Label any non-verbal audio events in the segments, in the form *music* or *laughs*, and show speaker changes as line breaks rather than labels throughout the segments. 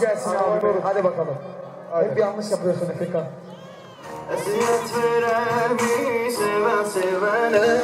Gelsin abi. Hadi bakalım. Hep yanlış yapıyorsun Efekan.
Eziyet veremi seven sevene.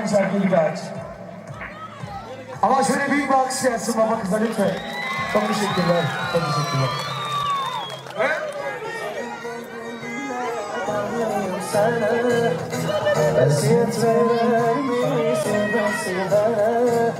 güzel gelip aç. Ama şöyle büyük bir alkış gelsin baba kıza lütfen. Çok teşekkürler. Çok teşekkürler.
Esiyet verir misin nasibere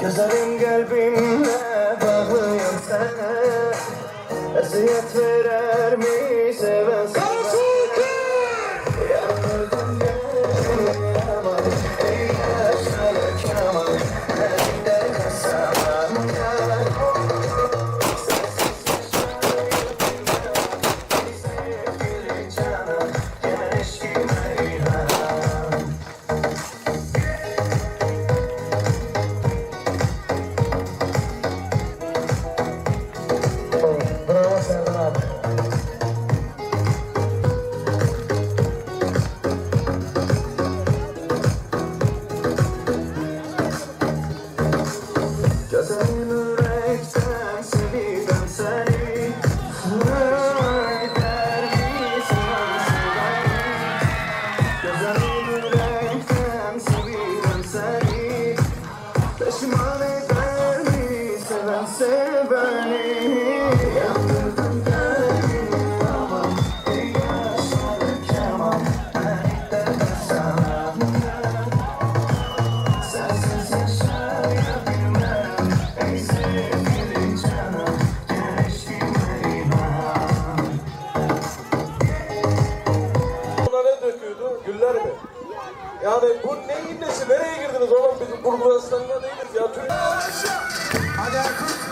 Gözlerim kalbimle bağlıyım sana
Esiyet verir Bu ne iblisi? Nereye girdiniz oğlum? Biz Burgulastan'da değiliz ya.
Hadi Erkut.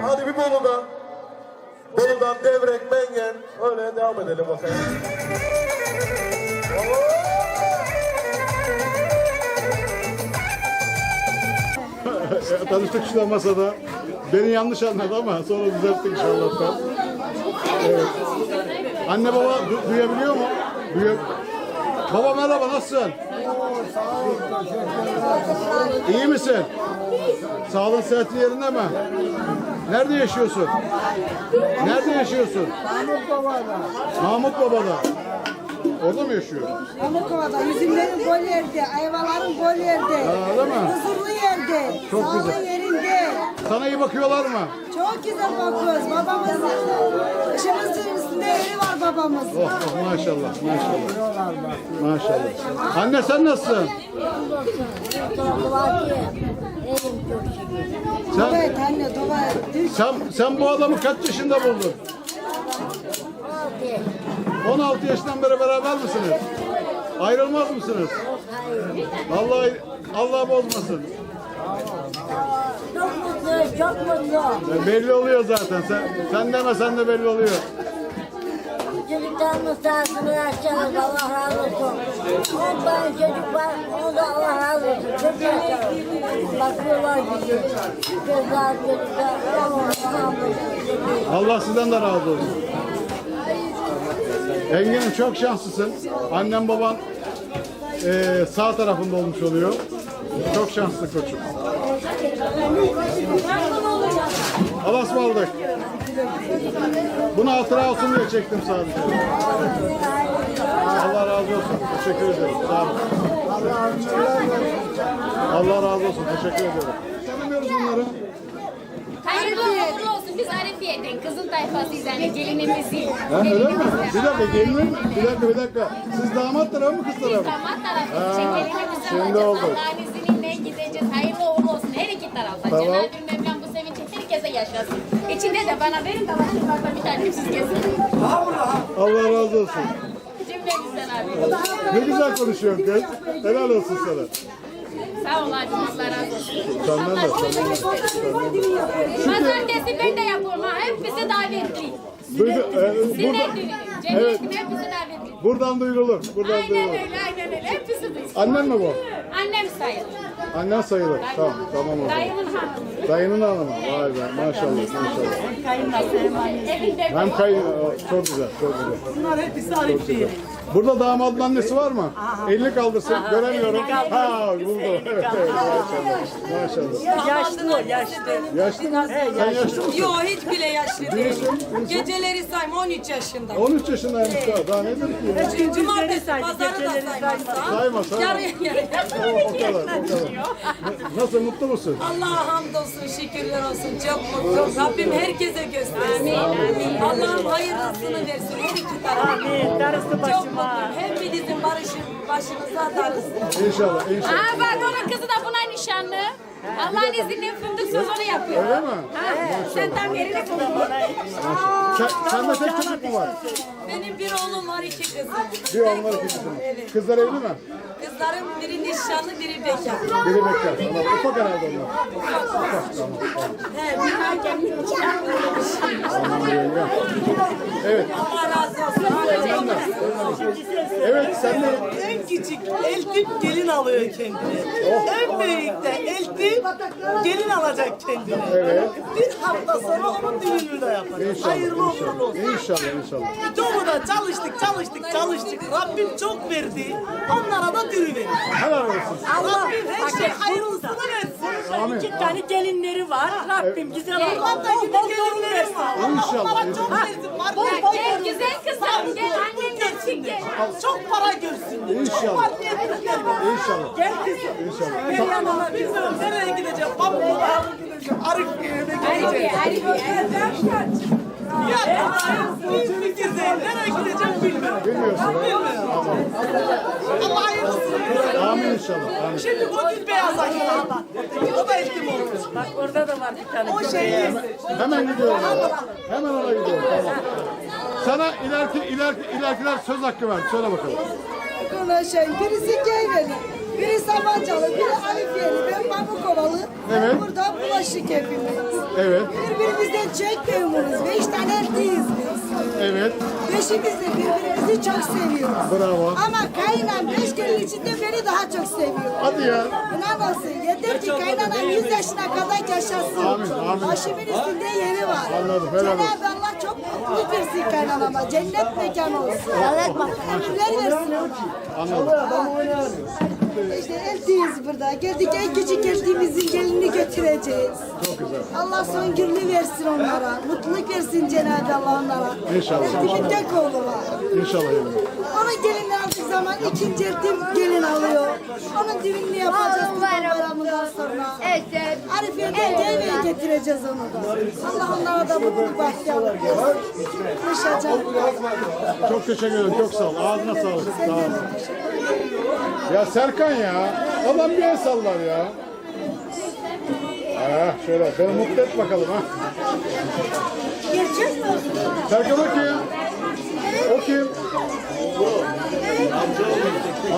Hadi
bir Bolu'dan. Bolu'dan Devrek, Mengen. Öyle devam edelim bakalım. *laughs*
Tanıştık işte masada. Beni yanlış anladı ama sonra düzelttik inşallah. Evet. Anne baba du- duyabiliyor mu? Duyuyor. Baba merhaba nasılsın? İyi misin? Sağlığın sıhhatin yerinde mi? Nerede yaşıyorsun? Nerede yaşıyorsun? Mahmut Baba'da. Mahmut Baba'da. Orada mı yaşıyor?
Pamukova'da üzümlerin gol yerde, ayvaların gol yerde.
Ha, öyle mi?
Huzurlu yerde,
Çok
sağlığı
güzel.
yerinde.
Sana iyi bakıyorlar mı?
Çok güzel bakıyoruz. Babamızın başımızın üstünde yeri var babamız.
Oh, oh maşallah, maşallah. Maşallah. Anne sen nasılsın? Sen,
Evet anne dua et.
sen, sen bu adamı kaç yaşında buldun? 16 yaşından beri beraber misiniz? Ayrılmaz mısınız? Allah Allah bozmasın.
Çok mutlu, çok mutlu.
Ya belli oluyor zaten. Sen, sen demesen de belli oluyor.
Çocuklarımız sağlığını yaşarız, Allah razı olsun. Allah Allah
sizden de razı olsun. Engin'im çok şanslısın. Annem baban eee, sağ tarafında olmuş oluyor. Çok şanslı koçum. Allah'a ısmarladık. Bunu hatıra olsun diye çektim sadece. Allah razı olsun. Teşekkür ederim. Sağ olun. Allah razı olsun. Teşekkür ederim. Tanımıyoruz bunları.
Hayırlı uğurlu olsun. Biz Arifiye'den kızıl tayfasıyız yani gelinimizi.
Ha, öyle mi? Bir dakika gelin. Bir dakika bir dakika. Siz damat tarafı mı kız tarafı?
Damat
Ha,
tarafı. Gelinimizi
şimdi
alacağız.
oldu.
Allah'ın izniyle gideceğiz. Hayırlı uğurlu olsun her iki tarafta.
Tamam.
Cenab-ı Mevlam herkese yaşasın. İçinde de bana verin de başlıklarla bir tane siz gezin.
Allah razı olsun.
Cümlemizden abi.
Ne güzel konuşuyorsun kız. Helal olsun sana.
Sağ ol abim. Allah razı olsun.
Senden de, senden de.
Pazartesi ben de yapıyorum ha. Hepsi davetli.
Duydu, e,
Sinek
burada,
düğünü.
Evet.
Cemiyetim hepsi davetli.
buradan duyurulur. Buradan
Aynen
duyurulur.
öyle, aynen öyle. Hepsi duysun.
Annen mi bu?
Annem sayılır.
Annen sayılır. Tamam, tamam o zaman.
Dayımın hanımı.
Dayının hanımı. Vay be maşallah maşallah.
Evinde
Hem kayın, çok güzel, çok güzel. Bunlar hepsi Arifli. Burada damadın annesi var mı? Elini kaldırsın, göremiyorum. Ha, buldu. Evet, evet, maşallah. Maşallah.
Yaşlı o yaşlı.
Yaşlı mı? Sen yaşlı mısın?
Yo hiç bile yaşlı değil. Geceleri sayma 13 yaşında.
13 yaşındaymış daha. Daha nedir ki?
Cumartesi pazarı da saymazsa.
Saymasa.
Yarı yarı.
O, o kadar, o kadar. Nasıl, mutlu musun?
Allah'a hamdolsun şükürler olsun. Çok mutlu. Rabbim herkese göstersin. Allah'ım hayırlısını versin her iki tarafa. Çok mutluyum. Hepinizin barışı başınıza darılsın.
İnşallah, inşallah.
Aa bak onun kızı da buna nişanlı. Allah'ın izniyle fındık sözünü yapıyor.
Öyle mi?
Ha, sen tam yerini buldun.
Sen, sende tek çocuk mu var?
Benim bir oğlum var iki kızım.
Bir onlar iki kızım. Kızlar evli mi?
Kızlarım biri nişanlı biri bekar.
Biri bekar. Tamam. Ufak herhalde onlar.
He, bir hakem
Tamam yenge. Evet.
Allah razı olsun.
Evet sen de
Küçük eltip gelin alıyor kendine. En büyük de eltip gelin alacak kendine.
Evet.
Bir hafta sonra onun düğününü de yapacağız.
İnşallah,
Hayırlı uğurlu olsun.
inşallah. İnşallah, inşallah.
Çoğu da çalıştık, çalıştık, çalıştık. Rabbim çok verdi. Onlara da dürü verir.
Helal olsun.
Rabbim her şey hayırlısını versin.
Amin.
İki tane gelinleri var. Rabbim güzel Allah
Allah da yine gelinlerim var.
İnşallah,
Onlara çok versin. Var ya,
gel güzel kızım. Gel annen
Çok para görsün.
İnşallah.
Çok.
İnşallah.
Gel kızım.
İnşallah.
Gel yanıma bilmiyorum nereye gideceğim. Pamukluğa mı gideceğim? Arıklı'ya mı gideceğim? Ya bir fikir değil. Nereye gideceğim bilmiyorum.
Bilmiyorsun.
Bilmiyorum. Allah hayırlısı.
Amin inşallah.
Şimdi bu gül beyaz aşağıdan. O da ettim oldu.
Bak orada da var.
O şey
Hemen gidiyorum. Hemen ona gidiyorum. Tamam. Sana ileriki, ileriki, ilerkiler söz hakkı ver. Söyle bakalım.
Konuşayım. Birisi Geyveli, biri Samancalı, biri Alifiyeli, ben Pamukovalı.
Evet.
Burada bulaşık hepimiz.
Evet.
Birbirimizden çok memnunuz. Beş tane erkeğiz biz.
Evet.
Beşimiz de birbirimizi çok seviyoruz.
Bravo.
Ama kaynan beş gelin içinde beni daha çok seviyor.
Hadi ya.
İnan olsun. Yeter ki kaynanam 100 yaşına kadar yaşasın.
Amin, amin.
Başımın üstünde yeri var.
Anladım, helal olsun.
Cenab-ı Allah çok mutluluk versin kaynanama. Cennet mekanı olsun.
Bak.
Ömürler versin.
Anladım.
İşte eltiyiz burada. Geldik en küçük eltiğimizin gelini götüreceğiz.
Çok güzel.
Allah son gününü versin onlara. Mutluluk versin Cenab-ı Allah onlara.
İnşallah.
Eltimin tek oğlu var.
İnşallah.
Onun gelini aldık zaman ikinci eltim gelin alıyor. Onun düğününü yapacağız kurban bayramından sonra.
Evet.
Arifiye'den Geyve'ye getireceğiz onu da. Allah onlara da mutluluk versin. Yaşayacak.
Çok teşekkür ederim. Çok sağ ol. Ağzına sağlık. Sağ ol. Ya Serkan ya. Adam bir el sallar ya. Ha, şöyle beni mutlu et bakalım ha.
Gerçek mi?
Serkan o kim? O kim?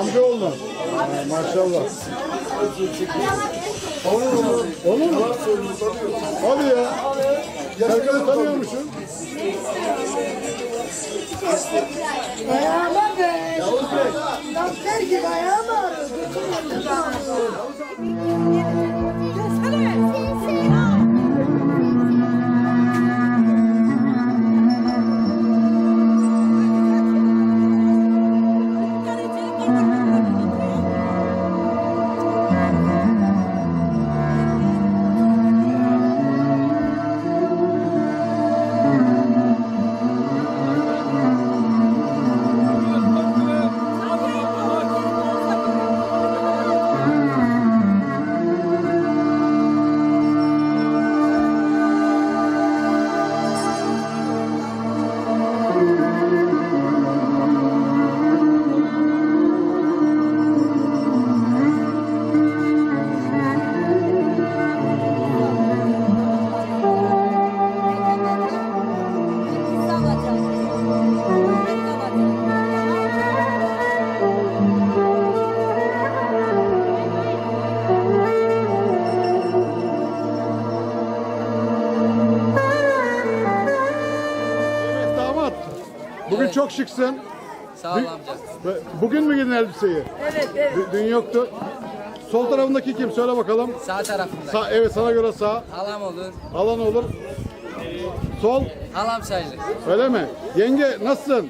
Amcaoğlu. Ha, maşallah. Onun mu? Hadi ya. Serkan'ı tanıyormuşsun.
Ayağıma be. Doktor gibi ayağım ağrıyor.
Evet çok şıksın.
Sağ ol amca.
Bugün mü giydin elbiseyi?
Evet evet.
Dü- Dün yoktu. Sol tarafındaki kim? Söyle bakalım.
Sağ tarafında.
Sağ, evet sana göre sağ.
Halam olur.
Alan olur. Sol.
Halam sayılır.
Öyle mi? Yenge nasılsın?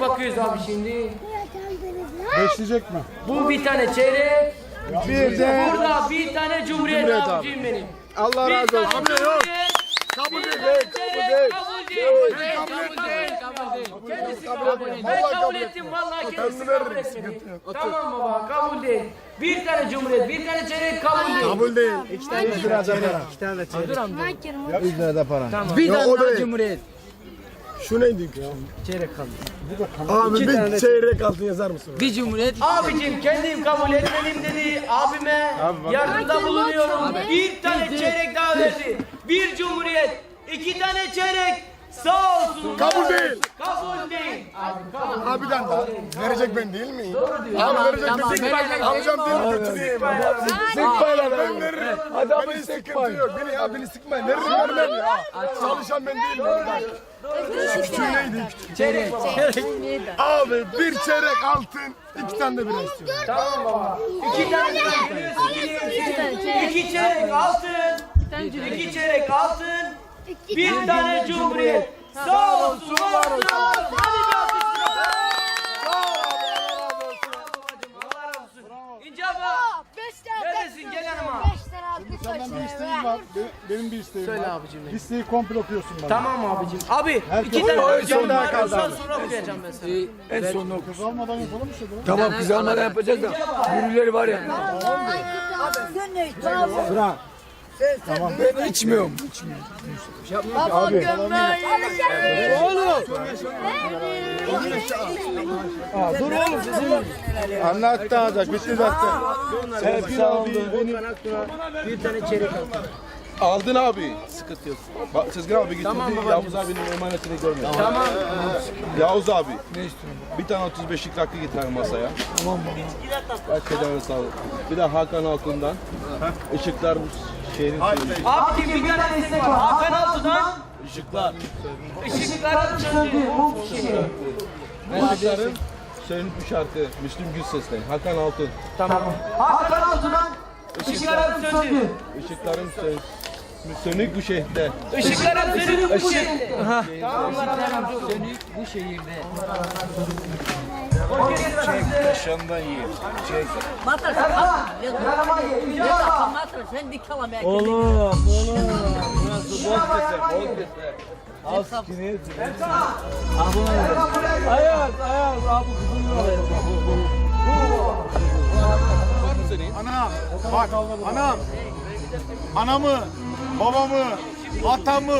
Verecek bakıyoruz abi şimdi.
Beşleyecek mi?
Bu bir tane çeyrek.
Bir de-
Burada bir tane cumhuriyet,
Cumhuriyet
abicim benim.
Allah
Bir
razı
tane
olsun.
cumhuriyet,
Kabul değil, kabul
çeyrek,
değil.
Kabul değil.
Değil.
Kabul değil. Kabul değil. Kendisi
Kabul
değil. Ben
Vallahi
kabul
kabul
ettim. Vallahi kendisi kabul etmedi. Tamam baba kabul değil. Bir tane cumhuriyet, bir tane çeyrek kabul değil.
Kabul değil. İki tane çeyrek. İki tane de çeyrek.
Dur amca.
100 lira da para.
Tamam.
Bir tane daha cumhuriyet. Şu neydi?
Çeyrek kaldı.
Abi
İki
bir çeyrek altın yazar mısın?
Bir cumhuriyet. Abicim kendim kabul etmedim dedi. Abime yardımda bulunuyorum. Bir tane çeyrek daha verdi. Bir cumhuriyet. iki tane çeyrek. Sağ olsun.
Kabul değil.
Kabul değil. Abi kabul
Abiden daha. Verecek ben değil miyim?
Doğru diyor.
Abi
Tamam,
verecek
tamam,
ben değil miyim? Amcam
değil mi?
götüreyim.
Sık
Sıkmayla ben veririm. Hadi abi sıkıntı yok. Beni ya beni sıkmayın. Veririm vermem ya. Çalışan ben değilim. Küçüğü neydi?
Çeyrek.
Abi bir çeyrek altın, iki tane de bira istiyorum.
Tamam baba. İki tane veriyorsun. İki çeyrek altın. İki çeyrek altın. Bir tane cumhuriyet. Sağ olsun. Var olsun.
Senden bir isteğim var. Be- Benim bir isteğim
Söyle
var.
abicim benim.
Listeyi komple okuyorsun bana.
Tamam abicim. Abi
Herkes-
iki tane
en
okuyacağım. var.
kaldı
sonra okuyacağım ben sana.
En sonunda oku. Kız almadan yapalım işte.
Tamam kız almadan yapacağız da birileri var ya.
Sıra. Tamam. Ben içmiyorum. içmiyorum.
Abi.
Oğlum. Aa, dur oğlum. Anlattı azak. Bitti zaten. Serpil abi benim.
Bir tane çeyrek altın.
Aldın abi. Sıkıntı yok. Bak Sezgin abi getirdi.
Tamam.
Yavuz abinin emanetini görmedim.
Tamam.
Yavuz abi. Ne istiyorsun? Bir tane 35'lik rakı getir masaya.
Tamam
Bak kedere sağlık. Bir de Hakan Altun'dan. Işıklar şehrin
bir tane istek var. Hakan Altun'dan
Işıklar.
ışıklar söndü. Mum fişeği.
Işıkların sönük bir şarkı. Müslüm Gürses'ten. Hakan Altun.
Tamam. Hakan Altun'dan ışıklar söndü.
Işıkların sön Sönük bu şehirde.
Işıklar hep sönük bu şehirde.
Aha.
Sönük bu şehirde.
Yiyin. Çek.
Sen kalma. Ne dakika matra sen dik kala belki.
Oğlum, oğlum. Burası boz keser, boz keser. Az kini.
Ayaz, ayaz. Abi
senin?
Anam, bak anam. Anamı, babamı, atamı,